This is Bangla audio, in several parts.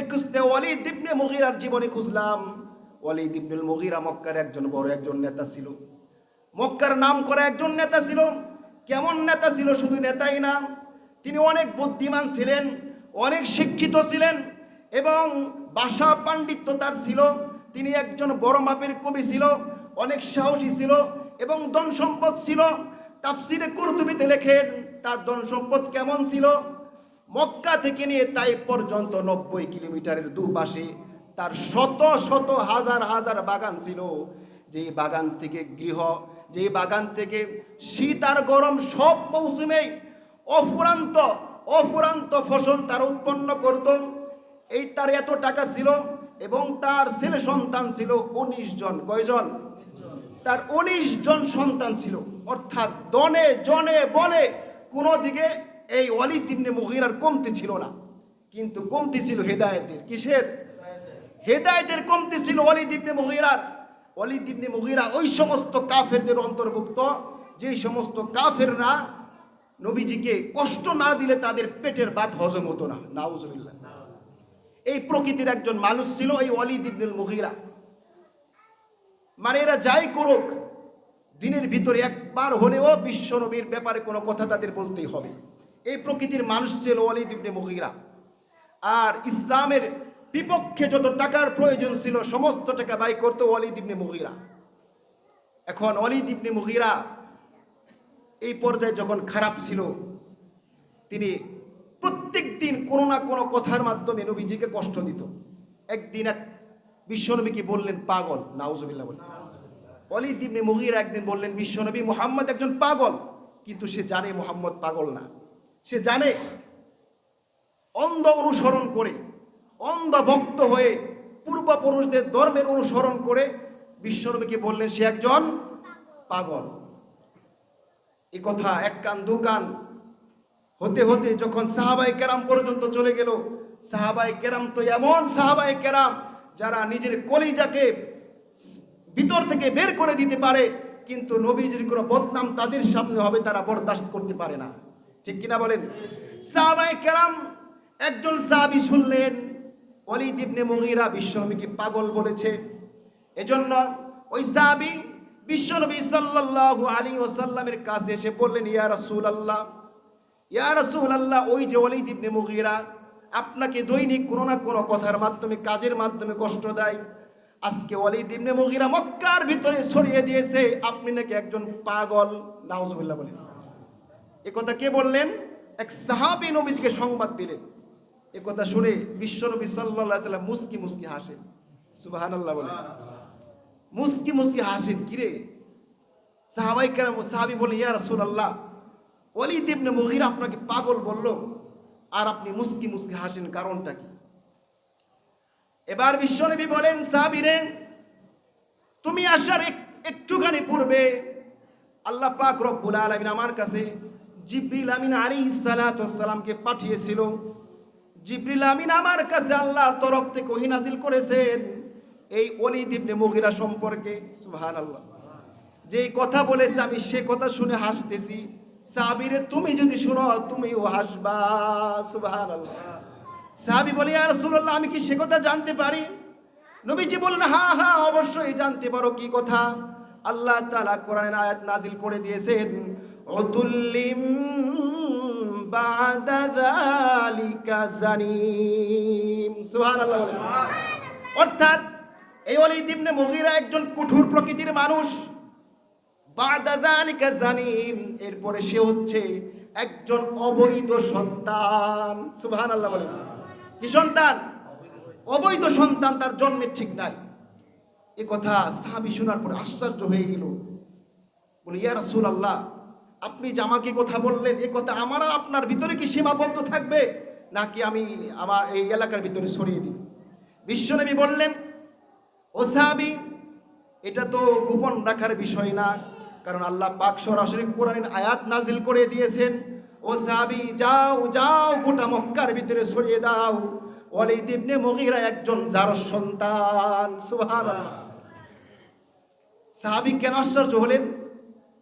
খুঁজতে খুঁজতে ওয়ালিদ ইবনে মুগিরার জীবনে খুঁজলাম। ওয়ালিদ ইবনুল মুগিরা মক্কার একজন বড় একজন নেতা ছিল। মক্কার নাম করা একজন নেতা ছিল। কেমন নেতা ছিল শুধু নেতাই না, তিনি অনেক বুদ্ধিমান ছিলেন, অনেক শিক্ষিত ছিলেন এবং ভাষা পাণ্ডিত্য তার ছিল। তিনি একজন বড় মাপের কবি ছিল, অনেক সাহসী ছিল এবং ধন সম্পদ ছিল। তাফসিরে কুরতুবিতে লেখেন, তার ধন সম্পদ কেমন ছিল? মক্কা থেকে নিয়ে তাই পর্যন্ত নব্বই কিলোমিটারের দুপাশে তার শত শত হাজার হাজার বাগান ছিল। যে বাগান থেকে গৃহ যে বাগান থেকে শীত আর গরম সব মৌসুমে অফুরান্ত অফুরান্ত ফসল তার উৎপন্ন করত। এই তার এত টাকা ছিল এবং তার ছেলে সন্তান ছিল উনিশ জন। কয়জন? তার উনিশ জন সন্তান ছিল। অর্থাৎ দনে, জনে বলে কোনো দিকে এই অলি তিমনে মুগিরার কমতি ছিল না। কিন্তু কমতি ছিল হেদায়েতের। কিসের? হেদায়েতের কমতি ছিল অলি দিবনে মুগিরার। অলি দিবনে মুগিরা ওই সমস্ত কাফেরদের অন্তর্ভুক্ত, যেই সমস্ত কাফেররা নবীজিকে কষ্ট না দিলে তাদের পেটের ভাত হজম হতো না। নাউজুবিল্লাহ। এই প্রকৃতির একজন মানুষ ছিল এই অলি দিবনুল মুগিরা। মানে এরা যাই করুক, দিনের ভিতরে একবার হলেও বিশ্ব নবীর ব্যাপারে কোনো কথা তাদের বলতেই হবে। এই প্রকৃতির মানুষ ছিল অলিদ ইবনে মুগিরা। আর ইসলামের বিপক্ষে যত টাকার প্রয়োজন ছিল, সমস্ত টাকা ব্যয় করতো অলিদ ইবনে মুগিরা। এখন অলিদ ইবনে মুগিরা এই পর্যায়ে যখন খারাপ ছিল, তিনি প্রত্যেক দিন কোনো না কোনো কথার মাধ্যমে নবীজিকে কষ্ট দিত। একদিন এক বিশ্বনবীকে বললেন, পাগল। নাউজুবিল্লাহ বললেন। অলিদ ইবনে মুগিরা একদিন বললেন, বিশ্বনবী মোহাম্মদ একজন পাগল। কিন্তু সে জানে মোহাম্মদ পাগল না। সে জানে, অন্ধ অনুসরণ করে, অন্ধ ভক্ত হয়ে পূর্বপুরুষদের ধর্মের অনুসরণ করে বিশ্বনবীকে বললেন, সে একজন পাগল। এ কথা এক কান, দু কান, হতে হতে যখন সাহাবাই কেরাম পর্যন্ত চলে গেল সাহাবাই কেরাম তো এমন সাহাবাই কেরাম যারা নিজের কলিজাকে ভিতর থেকে বের করে দিতে পারে, কিন্তু নবীজির কোনো বদনাম তাদের সামনে হবে, তারা বরদাস্ত করতে পারে না। ঠিক কিনা বলেন? সাহাবাই কেরাম একজন সাহাবি শুনলেন অলি দিবনে মুগিরা বিশ্বনবীকে পাগল বলেছে। এজন্য ওই সাহাবি বিশ্বনবী সাল্লাল্লাহু আলাইহি ওয়াসাল্লামের কাছে এসে বললেন, ইয়া রাসূলুল্লাহ ইয়া রাসূলুল্লাহ, ওই যে অলি দিবনে মুগিরা আপনাকে দৈনিক কোনো না কোনো কথার মাধ্যমে, কাজের মাধ্যমে কষ্ট দেয়। আজকে ওয়ালিদ ইবনে মুগিরা মক্কার ভিতরে ছড়িয়ে দিয়েছে। আপনি নাকি একজন পাগল? নাউজুবিল্লাহ বলেন। কথা কে বললেন? এক সাহাবী নবীজিকে সংবাদ দিলেন। এ কথা শুনে বিশ্বনবী সাল্লাম মুস্কি মুস্কি হাসেন। সুবহানাল্লাহ বলেন। মুস্কি মুস্কি হাসেন কিরে সাহাবাই কেরাম সাহাবী বলে ইয়া রাসূলুল্লাহ ওয়ালিদ ইবনে মুগিরা আপনাকে পাগল বলল আর আপনি মুস্কি মুস্কি হাসেন কারণটা কি? এবার বিশ্বনবী বলেন সাহাবীরে তুমি আসার একটুখানি পূর্বে আল্লাহ পাক রব্বুল আলামিন আমার কাছে জিব্রিল আমিন আলাইহিস সালাতু সালামকে পাঠিয়েছিল। জিব্রিল আমিন আমার কাছে আল্লাহর তরফ থেকে ওহী নাজিল করেছেন এই ওলিদ ইবনে মুগিরা সম্পর্কে। সুহান আল্লাহ যে কথা বলেছে, আমি সে কথা শুনে হাসতেছি। সাবিরে তুমি যদি শুনো, তুমিও হাসবা। সুহান আল্লাহ সাহাবী বলে আর রাসূলুল্লাহ, আমি কি সে কথা জানতে পারি? নবীজি বললেন হ্যাঁ হ্যাঁ অবশ্যই জানতে পারো। কি কথা? আল্লাহ তালা কোরআনের আয়াত নাজিল করে দিয়েছেন। উতুল্লিম বাদা যালিকা জানিম। সুবহানাল্লাহ। অর্থাৎ এই ওয়ালিদ ইবনে মুগীরা একজন কঠোর প্রকৃতির মানুষ। বাদা যালিকা জানিম, এরপরে সে হচ্ছে একজন অবৈধ সন্তান। সুবহানাল্লাহ বলেন। কি সন্তান? অবৈধ সন্তান তার জন্মের ঠিক নাই। এ কথা সাহাবি শোনার পরে আশ্চর্য হয়ে গেল। বলে, ইয়া রাসূলুল্লাহ আপনি যে আমাকে কথা বললেন, এ কথা আমার আর আপনার ভিতরে কি সীমাবদ্ধ থাকবে? নাকি আমি আমার এই এলাকার ভিতরে ছড়িয়ে দিই? বিশ্বনবী বললেন, ও সাহাবি, এটা তো গোপন রাখার বিষয় না। কারণ আল্লাহ পাক সরাসরি কোরআনের আয়াত নাজিল করে দিয়েছেন, ও সাহাবি, যাও যাও গোটা মক্কার ভিতরে ছড়িয়ে দাও। ওয়ালিদ ইবনে মুগীরা একজন যার সন্তান। সুবহানাল্লাহ। সাহাবি কেন আশ্চর্য হলেন?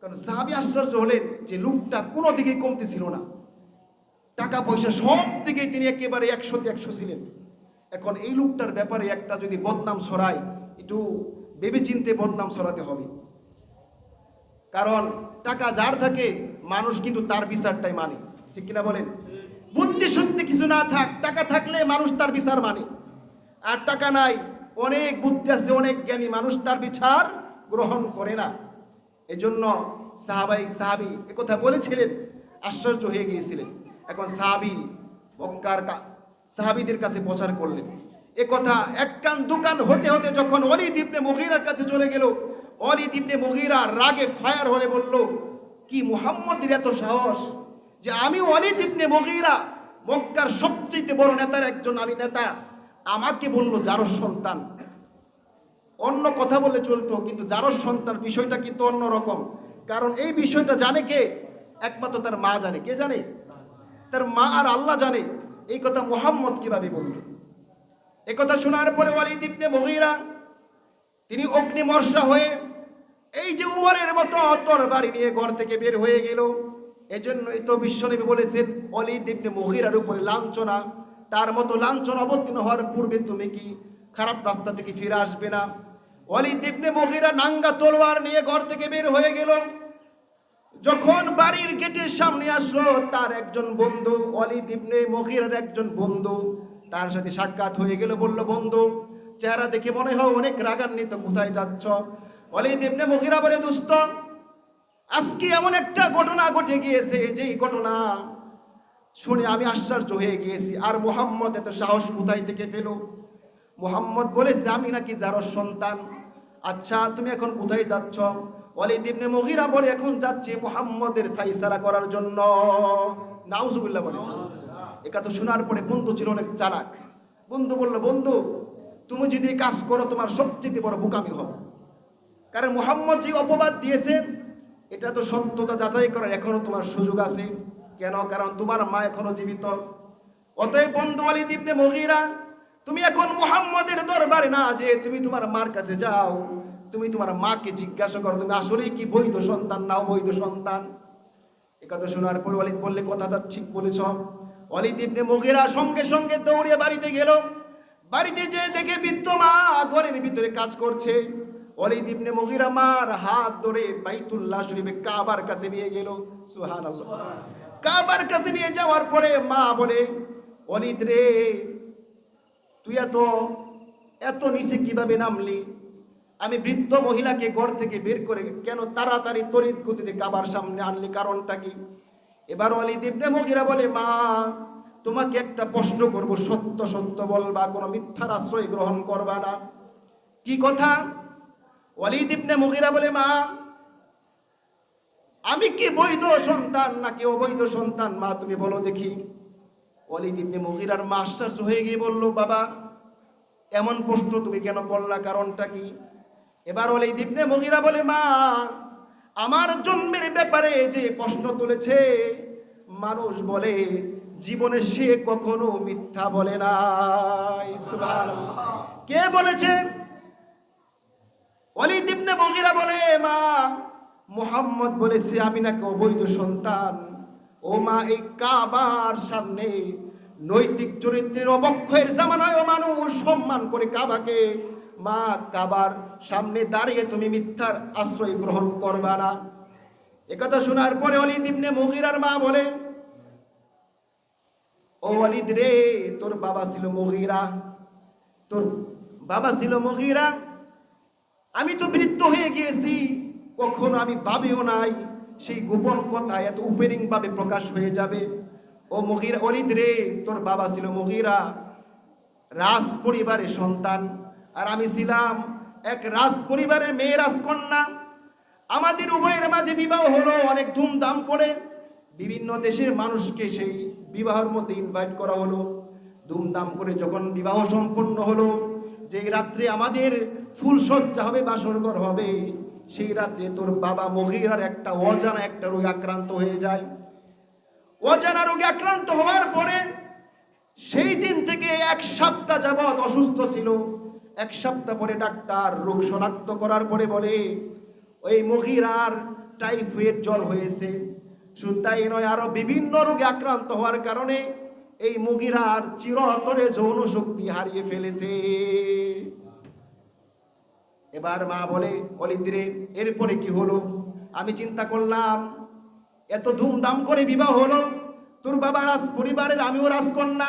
কারণ সাহাবি আশ্চর্য হলেন যে লোকটা কোনো দিকে কমতে ছিল না। টাকা পয়সা সব দিকে তিনি একেবারে একশোতে একশো ছিলেন। এখন এই লোকটার ব্যাপারে একটা যদি বদনাম ছড়ায়, একটু ভেবেচিন্তে বদনাম সরাতে হবে। কারণ টাকা যার থাকে, মানুষ কিন্তু তার বিচারটাই মানে। ঠিক কিনা বলেন? বুদ্ধি সত্যি কিছু না থাক, টাকা থাকলে মানুষ তার বিচার মানে। আর টাকা নাই, অনেক বুদ্ধি আছে, অনেক জ্ঞানী মানুষ তার বিচার গ্রহণ করে না। এজন্য সাহাবাই সাহাবি কথা বলেছিলেন, আশ্চর্য হয়ে গিয়েছিলেন। এখন সাহাবি মক্কার সাহাবিদের কাছে প্রচার করলেন। এ কথা এক কান দোকান হতে হতে যখন অলি ইবনে মুগিরার কাছে চলে গেল অলি ইবনে মুগিরা রাগে ফায়ার হলে বলল, কি মুহাম্মদের এত সাহস যে আমি অলিদ ইবনে মুগিরা, মক্কার সবচেয়ে বড় নেতার একজন আমি নেতা। আমাকে বলল, যারো সন্তান। অন্য কথা বলে চলতো, কিন্তু যারো সন্তান, বিষয়টা কিন্তু অন্য রকম কারণ এই বিষয়টা জানে কে? একমাত্র তার মা জানে। কে জানে? তার মা আর আল্লাহ জানে। এই কথা মোহাম্মদ কীভাবে বলল এ কথা শোনার পরে ওয়ালিদ ইবনে মুগীরা, তিনি অগ্নিমর্ষা হয়ে এই যে উমরের মতো অতর বাড়ি নিয়ে ঘর থেকে বের হয়ে গেল। এজন্যই তো বিশ্বনবী বলেছেন অলিদ ইবনে মুগীরার উপরে লাঞ্ছনা, তার মতো লাঞ্ছনা অবতীর্ণ হওয়ার পূর্বে তুমি কি খারাপ রাস্তা থেকে ফিরে আসবে না। অলি ইবনে মুগীরা নাঙ্গা তলোয়ার নিয়ে ঘর থেকে বের হয়ে গেল। যখন বাড়ির গেটের সামনে আসলো, তার একজন বন্ধু অলিদ ইবনে মহিরার একজন বন্ধু, তার সাথে সাক্ষাৎ হয়ে গেল, বলল, বন্ধু, চেহারা দেখে মনে হয় অনেক রাগান্বিত, কোথায় যাচ্ছ? অলি ইবনে মহিরা বলে দুস্থ আজকে এমন একটা ঘটনা ঘটে গিয়েছে, যেই ঘটনা শুনে আমি আশ্চর্য হয়ে গিয়েছি। আর মোহাম্মদ এত সাহস কোথায় থেকে পেল? মোহাম্মদ বলেছে আমি নাকি যার সন্তান। আচ্ছা তুমি এখন কোথায় যাচ্ছ? ওয়ালিদ ইবনে মুগিরা বলে, এখন যাচ্ছি মুহাম্মদের ফাইসালা করার জন্য। নাউজুবিল্লাহ বলে। একা তো শোনার পরে বন্ধু ছিল অনেক চালাক। বন্ধু বলল, বন্ধু, তুমি যদি কাজ করো, তোমার সবচেয়ে বড় বোকামি হবে। কারণ মোহাম্মদ যে অপবাদ দিয়েছে, এটা তো সত্যতা যাচাই করার এখনও তোমার সুযোগ আছে। কেন? কারণ তোমার মা এখনও জীবিত। অতএব বন্ধু আলী দিবনে মহিরা তুমি এখন মুহাম্মদের দরবারে না যে তুমি তোমার মার কাছে যাও, তুমি তোমার মাকে জিজ্ঞাসা করো, তুমি আসলেই কি বৈধ সন্তান না অবৈধ সন্তান? একথা শোনার পর অলিদ বললে, কথাটা ঠিক বলেছ। অলিদ ইবনে মুগিরা সঙ্গে সঙ্গে দৌড়ে বাড়িতে গেল। বাড়িতে যে দেখে বৃদ্ধ মা ঘরের ভিতরে কাজ করছে। অলিদ ইবনে মুগিরা মার হাত ধরে বাইতুল্লাহ শরীফে কাবার কাছে নিয়ে গেল। সুবহানাল্লাহ। কাবার কাছে নিয়ে যাওয়ার পরে মা বলে অলিদ রে তুই এত এত নিচে কীভাবে নামলি? আমি বৃদ্ধ মহিলাকে ঘর থেকে বের করে কেন তাড়াতাড়ি তড়িৎ গতিতে কাবার সামনে আনলি? কারণটা কি? এবার অলি দিবনে মহিলা বলে, মা, তোমাকে একটা প্রশ্ন করব। সত্য সত্য বলবা, কোনো মিথ্যার আশ্রয় গ্রহণ করবা না। কি কথা? অলিদ ইবনে মুগিরা বলে, মা, আমি কি বৈধ সন্তান নাকি অবৈধ সন্তান? মা, তুমি বলো দেখি। অলিদ ইবনে মুগিরার মা আশ্চর্য হয়ে গিয়ে বলল, বাবা, এমন প্রশ্ন তুমি কেন করলা? কারণটা কি? এবার অলিদ ইবনে মুগিরা বলে, মা, আমার জন্মের ব্যাপারে যে প্রশ্ন তুলেছে, মানুষ বলে, জীবনে সে কখনো মিথ্যা বলে না। কে বলেছে? অলিদ ইবনে মুগিরা বলে, মা, মোহাম্মদ বলেছে, আমি নাকি অবৈধ সন্তান। ও মা এই কাবার সামনে নৈতিক চরিত্রের অবক্ষয়ের জামানায় মানুষ সম্মান করে কাবাকে, মা কাবার সামনে দাঁড়িয়ে তুমি মিথ্যার আশ্রয় গ্রহণ করবা না। একথা শোনার পরে অলিদ ইবনে মুগিরার মা বলে, ও অলিদ রে, তোর বাবা ছিল মুগিরা। তোর বাবা ছিল মুগিরা। আমি তো বৃত্ত হয়ে গিয়েছি, কখনো আমি ভাবিও নাই সেই গোপন কথা এত উপেরিং ভাবে প্রকাশ হয়ে যাবে। ও মহিরা অলিদ রে, তোর বাবা ছিল মহিরা রাজ পরিবারের সন্তান। আর আমি ছিলাম এক রাজ পরিবারের মেয়ে রাজকন্যা। আমাদের উভয়ের মাঝে বিবাহ হলো অনেক ধুমধাম করে। বিভিন্ন দেশের মানুষকে সেই বিবাহের মধ্যে ইনভাইট করা হলো। ধুমধাম করে যখন বিবাহ সম্পন্ন হলো যে রাত্রে আমাদের ফুল সজ্জা হবে, বাসরঘর হবে সেই রাত্রে তোর বাবা মহিরার একটা অজানা, একটা রোগে আক্রান্ত হয়ে যায়। অজানা রোগে আক্রান্ত হওয়ার পরে সেই দিন থেকে এক সপ্তাহ যাবৎ অসুস্থ ছিল। এক সপ্তাহ পরে ডাক্তার রোগ শনাক্ত করার পরে বলে, ওই মহিলার টাইফয়েড জ্বর হয়েছে। শুধু তাই নয়, আরও বিভিন্ন রোগে আক্রান্ত হওয়ার কারণে এই মুগিরার চিরতরে যৌন শক্তি হারিয়ে ফেলেছে। এবার মা বলে অলিদ্রে এরপরে কি হলো? আমি চিন্তা করলাম, এত ধুমধাম করে বিবাহ হলো। তোর বাবা রাজ পরিবারের আমিও রাজকন্যা।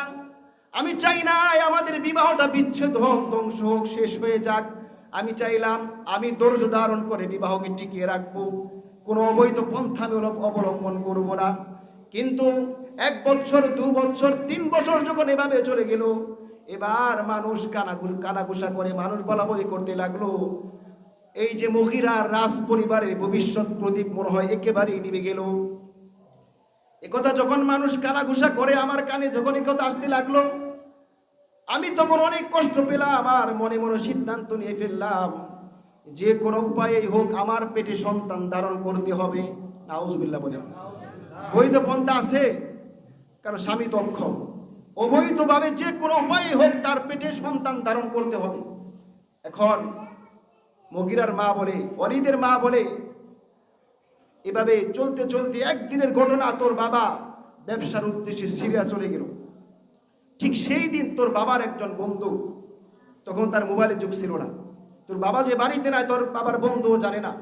আমি চাই না আমাদের বিবাহটা বিচ্ছেদ হোক, ধ্বংস হোক, শেষ হয়ে যাক। আমি চাইলাম, আমি ধৈর্য ধারণ করে বিবাহকে টিকিয়ে রাখব। কোনো অবৈধ পন্থা আমি অবলম্বন করব না। কিন্তু এক বছর, দু বছর, তিন বছর যখন এভাবে চলে গেল এবার মানুষ কানাগুল কানাঘুষা করে মানুষ বলা বলি করতে লাগল। এই যে মহিলা রাজ পরিবারের ভবিষ্যৎ প্রদীপ মনে হয় একেবারেই নিভে গেল। একথা যখন মানুষ কানাঘুষা করে আমার কানে যখন কথা আসতে লাগল, আমি তখন অনেক কষ্ট পেলাম আমার মনে মনে সিদ্ধান্ত নিয়ে ফেললাম, যে কোনো উপায়ে হোক আমার পেটে সন্তান ধারণ করতে হবে। বলে। বৈধ পন্থা আছে, কারণ স্বামী তো অক্ষম। অবৈধভাবে যে কোনো উপায়ে হোক তার পেটে সন্তান ধারণ করতে হবে। এখন মগিরার মা বলে অরিদের মা বলে, এভাবে চলতে চলতে একদিনের ঘটনা তোর বাবা ব্যবসার উদ্দেশ্যে সিরিয়া চলে গেল। ঠিক সেই দিন তোর বাবার একজন বন্ধু, তখন তার মোবাইলের যুগ ছিল না। তোর বাবা যে বাড়িতে নাই, তোর বাবার বন্ধুও জানে না।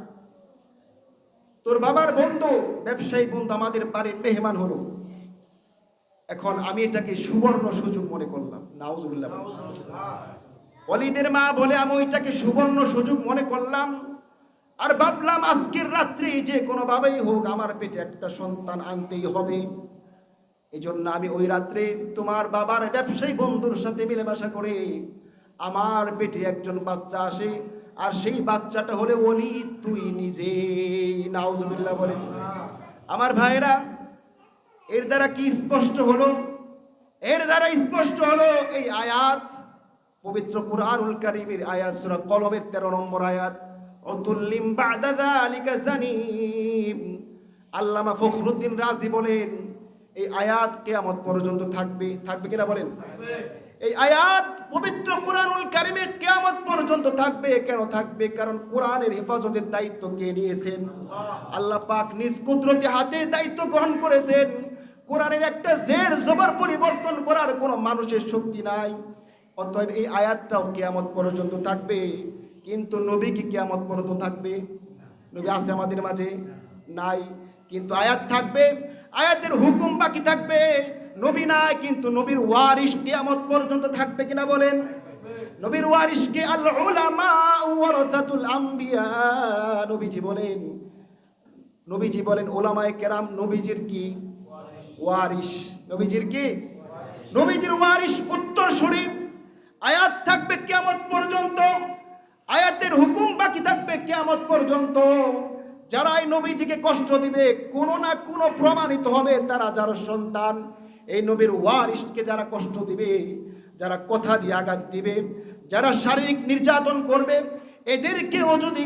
তোর বাবার বন্ধু, ব্যবসায়ী বন্ধু আমাদের বাড়ির মেহমান হলো। এখন আমি এটাকে সুবর্ণ সুযোগ মনে করলাম। নাউজুবিল্লাহ। অলিদের মা বলে, আমি ওইটাকে সুবর্ণ সুযোগ মনে করলাম। আর ভাবলাম আজকের রাত্রি যে কোনোভাবেই হোক আমার পেটে একটা সন্তান আনতেই হবে। এই জন্য আমি ওই রাত্রে তোমার বাবার ব্যবসায়ী বন্ধুর সাথে মিলেমিশা করে আমার পেটে একজন বাচ্চা আসে। আর সেই বাচ্চাটা হলে অলি তুই নিজে নাউজুবিল্লাহ বলে। আমার ভাইরা এর দ্বারা কি স্পষ্ট হলো? এর দ্বারা স্পষ্ট হলো এই আয়াত, পবিত্র কুরআনুল কারীমের আয়াত, সূরা কলমের 13 নম্বর আয়াত। অতুল্লিম বাদা যালিকা জানিম। আল্লামা ফখরুদ্দিন রাজি বলেন, এই আয়াত কিয়ামত পর্যন্ত থাকবে। থাকবে কিনা বলেন? এই আয়াত পবিত্র কোরআনুল কারিমে কিয়ামত পর্যন্ত থাকবে। কেন থাকবে? কারণ কোরআনের হেফাজতের দায়িত্ব কে নিয়েছেন? আল্লাহ পাক নিজ কুদরতি হাতে দায়িত্ব গ্রহণ করেছেন। কোরআনের একটা জের জবর পরিবর্তন করার কোনো মানুষের শক্তি নাই। অতএব এই আয়াতটাও কেয়ামত পর্যন্ত থাকবে। কিন্তু নবী কি কিয়ামত পর্যন্ত থাকবে? নবী আছে আমাদের মাঝে? নাই। কিন্তু আয়াত থাকবে, আয়াতের হুকুম বাকি থাকবে। নবী নাই, কিন্তু নবীর ওয়ারিস কেয়ামত পর্যন্ত থাকবে কিনা বলেন? নবীর ওয়ারিসকে আল উলামা ওয়ারাসাতুল আম্বিয়া। নবীজি বলেন নবীজি বলেন ওলামায়ে কেরাম নবীজির কি ওয়ারিস নবীজির কি? নবীজির ওয়ারিস উত্তর শরীফ। আয়াত থাকবে কিয়ামত পর্যন্ত। আয়াতের হুকুম বাকি থাকবে কিয়ামত পর্যন্ত। যারা এই নবীজিকে কষ্ট দিবে, কোনো না কোনো প্রমাণিত হবে তারা যার সন্তান। এই নবীর ওয়ারিসকে যারা কষ্ট দিবে, যারা কথা দিয়ে আঘাত দিবে, যারা শারীরিক নির্যাতন করবে, এদেরকেও যদি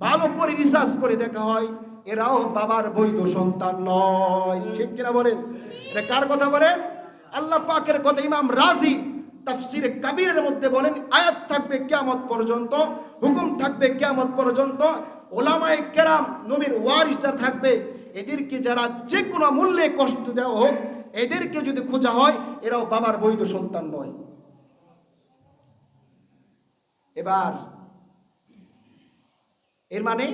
ভালো করে রিসার্চ করে দেখা হয় এরাও বাবার বৈধ সন্তান নয়। ঠিক কিনা বলেন? এটা কার কথা বলেন? আল্লাহ পাকের কথা ইমাম রাজি তাফসিরে কাবিরের মধ্যে বলেন, আয়াত থাকবে কিয়ামত পর্যন্ত, হুকুম থাকবে কিয়ামত পর্যন্ত, ওলামায়ে কেরাম, নবীর ওয়ারিসটা থাকবে। এদেরকে যারা যে কোনো মূল্যে কষ্ট দেওয়া হোক, এদেরকে যদি খোঁজা হয়, এরাও বাবার বৈধ সন্তান নয়। এবার, এর মানে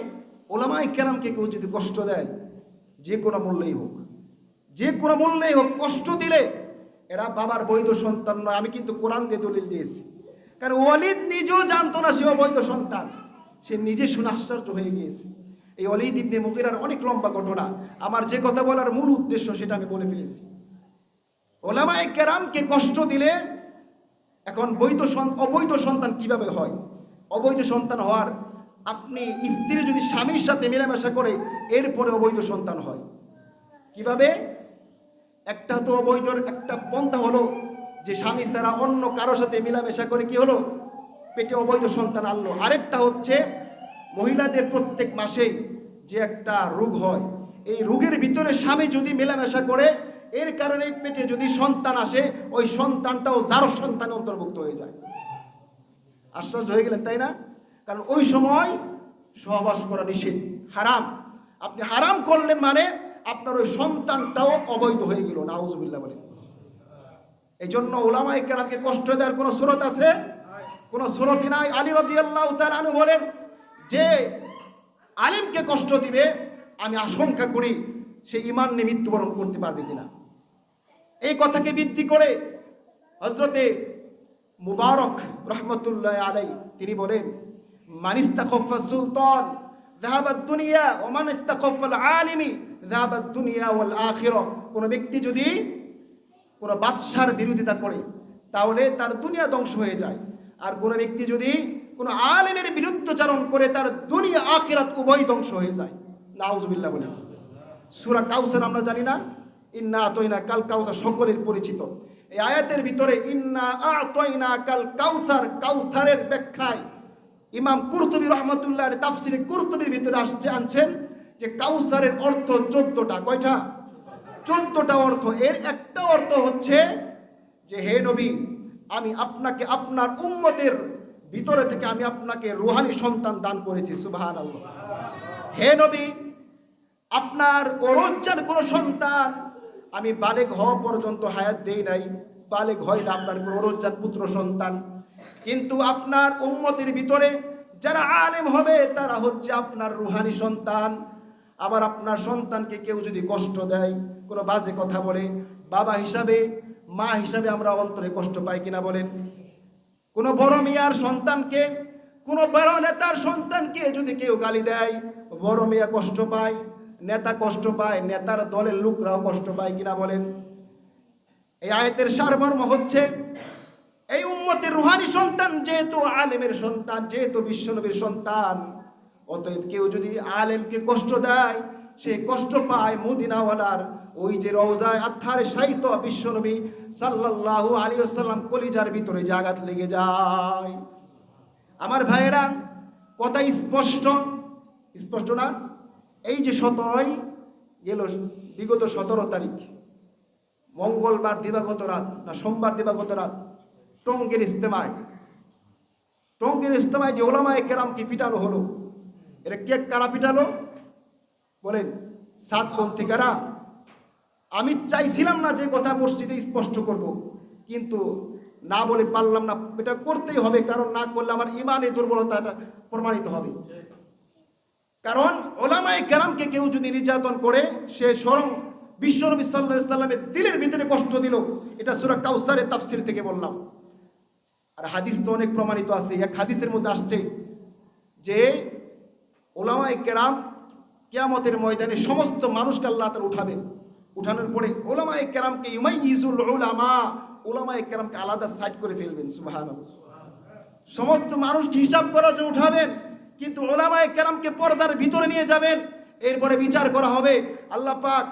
ওলামাই কেরামকে কেউ যদি কষ্ট দেয়, যে কোনো মূল্যেই হোক, যে কোনো মূল্যেই হোক, কষ্ট দিলে এরা বাবার বৈধ সন্তান নয়। আমি কিন্তু কোরআন দিয়ে দলিল দিয়েছি। কারণ ওয়ালিদ নিজেও জানতো না সে অবৈধ সন্তান। সে নিজে শুনে আশ্চর্য হয়ে গিয়েছে। এই অলিদ ইবনে মুগিরার অনেক লম্বা ঘটনা। আমার যে কথা বলার মূল উদ্দেশ্য সেটা আমি বলে ফেলেছি। ওলামায় কেরামকে কষ্ট দিলে এখন বৈধ অবৈধ সন্তান কীভাবে হয়? অবৈধ সন্তান হওয়ার আপনি স্ত্রী যদি স্বামীর সাথে মেলামেশা করে, এরপরে অবৈধ সন্তান হয়। কীভাবে? একটা তো অবৈধ একটা পন্থা হলো যে স্বামী ছাড়া অন্য কারোর সাথে মেলামেশা করে কি হলো? পেটে অবৈধ সন্তান আনলো। আরেকটা হচ্ছে, মহিলাদের প্রত্যেক মাসেই যে একটা রোগ হয়, এই রোগের ভিতরে স্বামী যদি মেলামেশা করে, এর কারণে পেটে যদি সন্তান আসে, ওই সন্তানটাও যারও সন্তান অন্তর্ভুক্ত হয়ে যায়। আশ্চর্য হয়ে গেলেন, তাই না? কারণ ওই সময় সহবাস করা নিষেধ। হারাম। আপনি হারাম করলেন মানে আপনার ওই সন্তানটাও অবৈধ হয়ে গেল, নাউজুবিল্লাহ বলে। এই জন্য ওলামাই কেরামকে কষ্ট দেওয়ার কোনো স্রোত আছে? কোনো স্রোতই নাই। আলী রদি আল্লাহ তালু বলেন, যে আলিমকে কষ্ট দিবে, আমি আশঙ্কা করি সে ইমান নিয়ে মৃত্যুবরণ করতে পারবে কিনা। এই কথাকে ভিত্তি করে হজরতে মুবারক রহমতুল্লাহ আলাই তিনি বলেন মানিস্তা খফা সুলতান ذهبت দুনিয়া ওমান ইস্তাকফাল আলিমি ذهبت দুনিয়া ওয়াল আখিরা কোন ব্যক্তি যদি কোন বাদশার বিরোধিতা করে তাহলে তার দুনিয়া ধ্বংস হয়ে যায় আর কোন ব্যক্তি যদি কোন আলিমের বিরুদ্ধচারণ করে তার দুনিয়া আখিরাত উভয় ধ্বংস হয়ে যায় নাউজুবিল্লাহ বলে সুরা কাউসার আমরা জানি না ইন্না আতইনা কাল কাউসার সকলের পরিচিত এই আয়াতের ভিতরে ইন্না আতইনা কাল কাউসার কাউসারের ব্যাখ্যায় ইমাম কুরতুবী রহমতুল্লাহ তাফসিরে কুরতুবীর ভিতরে আসছে, আনছেন যে কাউসারের অর্থ চোদ্দটা। কয়টা? চোদ্দটা অর্থ। এর একটা অর্থ হচ্ছে যে, হে নবী, আমি আপনাকে, আপনার উম্মতের ভিতরে থেকে আমি আপনাকে রুহানি সন্তান দান করেছি সুবাহান হে নবী, আপনার অরজ্জার কোন সন্তান আমি বালেক হওয়া পর্যন্ত হায়াত দেই নাই। বালেক না আপনার কোন অরজ্জান পুত্র সন্তান কিন্তু আপনার উম্মতের ভিতরে যারা আলেম হবে, তারা হচ্ছে আপনার রুহানি সন্তান। আবার আপনার সন্তানকে কেউ যদি কষ্ট দেয়, কোনো বাজে কথা বলে, বাবা হিসাবে, মা হিসাবে আমরা অন্তরে কষ্ট পাই কিনা বলেন। কোনো বড় মিয়ার সন্তানকে, কোনো বড় নেতার সন্তানকে যদি কেউ গালি দেয়, বড় মিয়া কষ্ট পায়, নেতা কষ্ট পায়, নেতার দলের লোকরাও কষ্ট পায় কিনা বলেন। এই আয়তের সারমর্ম হচ্ছে এই উম্মতের রুহানি সন্তান যেহেতু আলেমের সন্তান, যেহেতু বিশ্বনবীর সন্তান, অতএব কেউ যদি আলেমকে কষ্ট দেয়, সে কষ্ট পায় মদিনাওয়ালার। ওই যে রওজায় আত্মারে সাহিত্য বিশ্বনবী সাল্লাল্লাহু আলাইহি ওয়াসাল্লাম কলিজার ভিতরে আঘাত লেগে যায়। আমার ভাইয়েরা, কথা স্পষ্ট। স্পষ্ট না? এই যে সতেরোই গেল বিগত সতেরো তারিখ। মঙ্গলবার দিবাগত রাত না, সোমবার দিবাগত রাত। টঙ্গের ইস্তেমায় টঙ্গের ইস্তেমায় যে ওলামায় কেরামকে পিটানো হলো? এটা কে কারা পিটালো? বলেন সাতপন্থী কারা আমি চাইছিলাম না যে কথা মসজিদে স্পষ্ট করব, কিন্তু না বলে পারলাম না। এটা করতেই হবে, কারণ না করলে আমার ইমানে দুর্বলতাটা প্রমাণিত হবে। কারণ ওলামায় কেরামকে কেউ যদি নির্যাতন করে, সে স্বরং বিশ্বনবী সাল্লাহ সাল্লামের দিলের ভিতরে কষ্ট দিল। এটা সুরা কাউসারের তাফসির থেকে বললাম। আর হাদিস তো অনেক প্রমাণিত আছে। এক হাদিসের মধ্যে আসছে যে ওলামায় কেরাম কেয়ামতের ময়দানে সমস্ত মানুষকে আল্লাহ তার উঠাবেন। উঠানোর পরে ওলামায় কেরামকে ইমাই ইজুল ওলামা ওলামায় কেরামকে আলাদা সাইড করে ফেলবেন সুবাহান সমস্ত মানুষকে হিসাব করার জন্য উঠাবেন, কিন্তু ওলামায় কেরামকে পর্দার ভিতরে নিয়ে যাবেন। এরপরে বিচার করা হবে। আল্লাহ পাক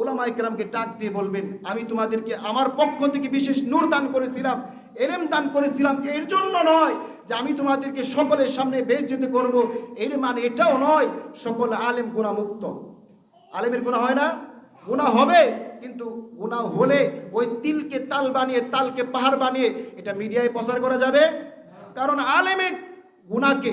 ওলামায় কেরামকে ডাক দিয়ে বলবেন, আমি তোমাদেরকে আমার পক্ষ থেকে বিশেষ নূর দান করেছিলাম। এলেম দান করেছিলাম। এর জন্য নয় যে আমি তোমাদেরকে সকলের সামনে বেজ্জিত করব। এর মানে এটাও নয়, সকল আলেম গুণামুক্ত। আলেমের গুণা হয় না? গুণা হবে, কিন্তু গুণা হলে ওই তিলকে তাল বানিয়ে, তালকে পাহাড় বানিয়ে এটা মিডিয়ায় প্রচার করা যাবে। কারণ আলেমের গুণাকে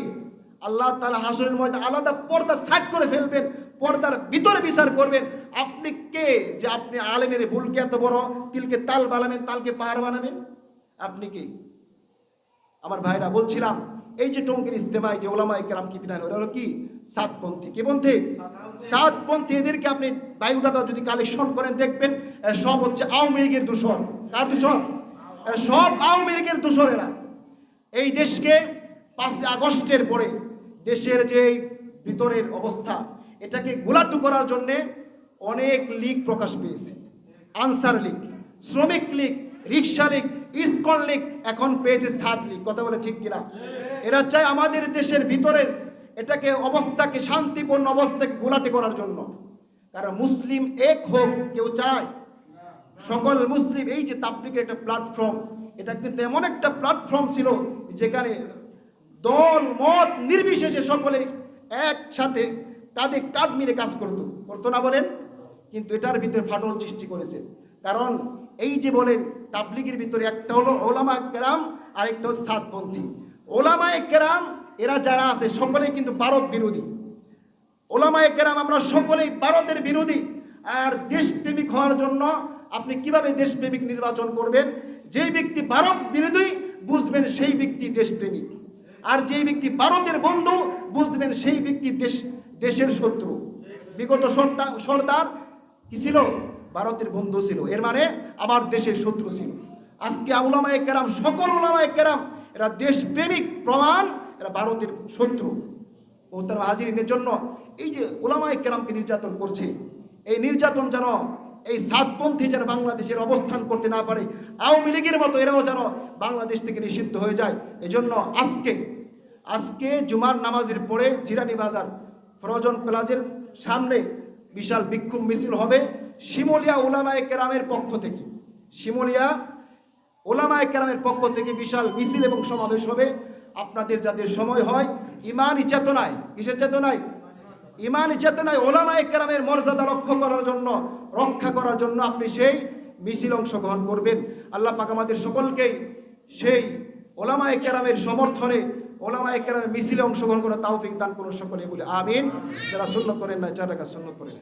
আল্লাহ তালা হাসরের মধ্যে আলাদা পর্দা সাইড করে ফেলবেন, পর্দার ভিতরে বিচার করবেন। আপনি কে যে আপনি আলেমের ভুলকে এত বড়? তিলকে তাল বানাবেন, তালকে পাহাড় বানাবেন? আপনি কি? আমার ভাইরা বলছিলাম, এই যে টঙ্গির ইস্তেমায় যে ওলামা একরাম কি বিধান হলো কি? সাতপন্থী কে পন্থী? সাতপন্থী এদেরকে আপনি বায়ুটাটা যদি কালেকশন করেন, দেখবেন সব হচ্ছে আওয়ামী লীগের দূষণ কার দূষণ সব আওয়ামী লীগের দূষণ এরা। এই দেশকে পাঁচই আগস্টের পরে দেশের যে ভিতরের অবস্থা, এটাকে গোলাটু করার জন্যে অনেক লীগ প্রকাশ পেয়েছে। আনসার লীগ, শ্রমিক লীগ রিক্সা লীগ ইস্কন লীগ এখন পেয়েছে সাত লীগ। কথা বলে ঠিক কিনা? এরা চায় আমাদের দেশের ভিতরের এটাকে অবস্থাকে শান্তিপূর্ণ অবস্থাকে গোলাটে করার জন্য। কারণ মুসলিম এক হোক, কেউ চায়। সকল মুসলিম, এই যে তাবলিগের একটা প্ল্যাটফর্ম এটা কিন্তু এমন একটা প্ল্যাটফর্ম ছিল যেখানে দল, মত নির্বিশেষে সকলে একসাথে কাঁধে কাঁধ মিলে কাজ করতো। করতো না বলেন? কিন্তু এটার ভিতরে ফাটল সৃষ্টি করেছে। কারণ এই যে বলেন তাবলিগের ভিতরে একটা হলো ওলামা কেরাম আর একটা হচ্ছে সাতপন্থী। ওলামায়ে কেরাম, এরা যারা আছে, সকলেই কিন্তু ভারত বিরোধী। ওলামায়ে কেরাম আমরা সকলেই ভারতের বিরোধী। আর দেশপ্রেমিক হওয়ার জন্য আপনি কীভাবে দেশপ্রেমিক নির্বাচন করবেন? যেই ব্যক্তি ভারত বিরোধী, বুঝবেন সেই ব্যক্তি দেশপ্রেমিক। আর যেই ব্যক্তি ভারতের বন্ধু, বুঝবেন সেই ব্যক্তি দেশ, দেশের শত্রু। বিগত সর্দার কি ছিল? ভারতের বন্ধু ছিল। এর মানে আমার দেশের শত্রু ছিল। আজকে উলামায়ে কেরাম, সকল উলামায়ে কেরাম, এরা দেশপ্রেমিক প্রমাণ, এরা ভারতের শত্রু। ও তার হাজিরিনের জন্য এই যে ওলামায় কেরামকে নির্যাতন করছে, এই নির্যাতন যেন এই সাতপন্থী যেন বাংলাদেশের অবস্থান করতে না পারে, আওয়ামী লীগের মতো এরাও যেন বাংলাদেশ থেকে নিষিদ্ধ হয়ে যায়, এজন্য আজকে আজকে জুমার নামাজের পরে জিরানি বাজার, ফরজন প্লাজের সামনে বিশাল বিক্ষোভ মিছিল হবে। শিমলিয়া উলামায়ে কেরামের পক্ষ থেকে, শিমলিয়া ওলামায় কেরামের পক্ষ থেকে বিশাল মিছিল এবং সমাবেশ হবে। আপনাদের যাদের সময় হয় ইমানি চেতনায়, কিসের চেতনায়? ইমানি চেতনায় ওলামায় কেরামের মর্যাদা রক্ষা করার জন্য, রক্ষা করার জন্য আপনি সেই মিছিল অংশগ্রহণ করবেন। আল্লাহ পাক আমাদের সকলকেই সেই ওলামায় কেরামের সমর্থনে ওলামায় কেরামের মিছিলে অংশগ্রহণ করা তাওফিক দান করুন সকলে বলে, আমিন। যারা শূন্য করেন না যারা শূন্য করেন